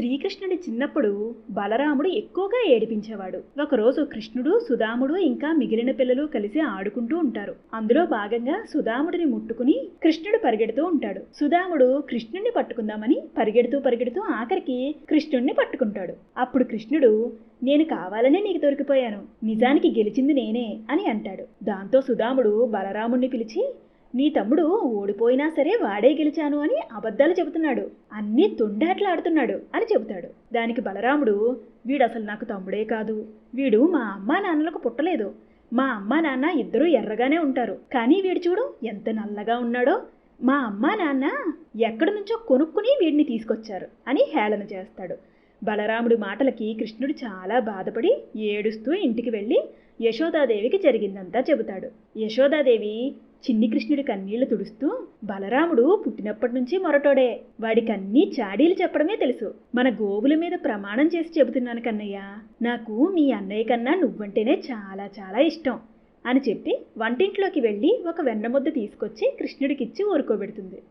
శ్రీకృష్ణుడి చిన్నప్పుడు బలరాముడు ఎక్కువగా ఏడిపించేవాడు. ఒకరోజు కృష్ణుడు సుధాముడు ఇంకా మిగిలిన పిల్లలు కలిసి ఆడుకుంటూ ఉంటారు. అందులో భాగంగా సుధాముడిని ముట్టుకుని కృష్ణుడు పరిగెడుతూ ఉంటాడు. సుధాముడు కృష్ణుడిని పట్టుకుందామని పరిగెడుతూ పరిగెడుతూ ఆఖరికి కృష్ణుడిని పట్టుకుంటాడు. అప్పుడు కృష్ణుడు నేను కావాలనే నీకు దొరికిపోయాను. నిజానికి గెలిచింది నేనే అని అంటాడు. దాంతో సుధాముడు బలరాముణ్ణి పిలిచి నీ తమ్ముడు ఓడిపోయినా సరే వాడే గెలిచాను అని అబద్ధాలు చెబుతున్నాడు. అన్నీ తొండాట్లాడుతున్నాడు అని చెబుతాడు. దానికి బలరాముడు వీడు అసలు నాకు తమ్ముడే కాదు. వీడు మా అమ్మా నాన్నలకు పుట్టలేదు. మా అమ్మా నాన్న ఇద్దరూ ఎర్రగానే ఉంటారు. కానీ వీడు చూడు ఎంత నల్లగా ఉన్నాడో. మా అమ్మా నాన్న ఎక్కడి నుంచో కొనుక్కుని వీడిని తీసుకొచ్చారు అని హేళన చేస్తాడు. బలరాముడి మాటలకి కృష్ణుడు చాలా బాధపడి ఏడుస్తూ ఇంటికి వెళ్ళి యశోదాదేవికి జరిగిందంతా చెబుతాడు. యశోదాదేవి చిన్ని కృష్ణుడి కన్నీళ్ళు తుడుస్తూ బలరాముడు పుట్టినప్పటి నుంచి మొరటోడే. వాడికన్నీ చాడీలు చెప్పడమే తెలుసు. మన గోవుల మీద ప్రమాణం చేసి చెబుతున్నాను కన్నయ్య. నాకు మీ అన్నయ్య కన్నా నువ్వంటేనే చాలా చాలా ఇష్టం అని చెప్పి వంటింట్లోకి వెళ్ళి ఒక వెన్నముద్ద తీసుకొచ్చి కృష్ణుడికిచ్చి ఊరుకోబెడుతుంది.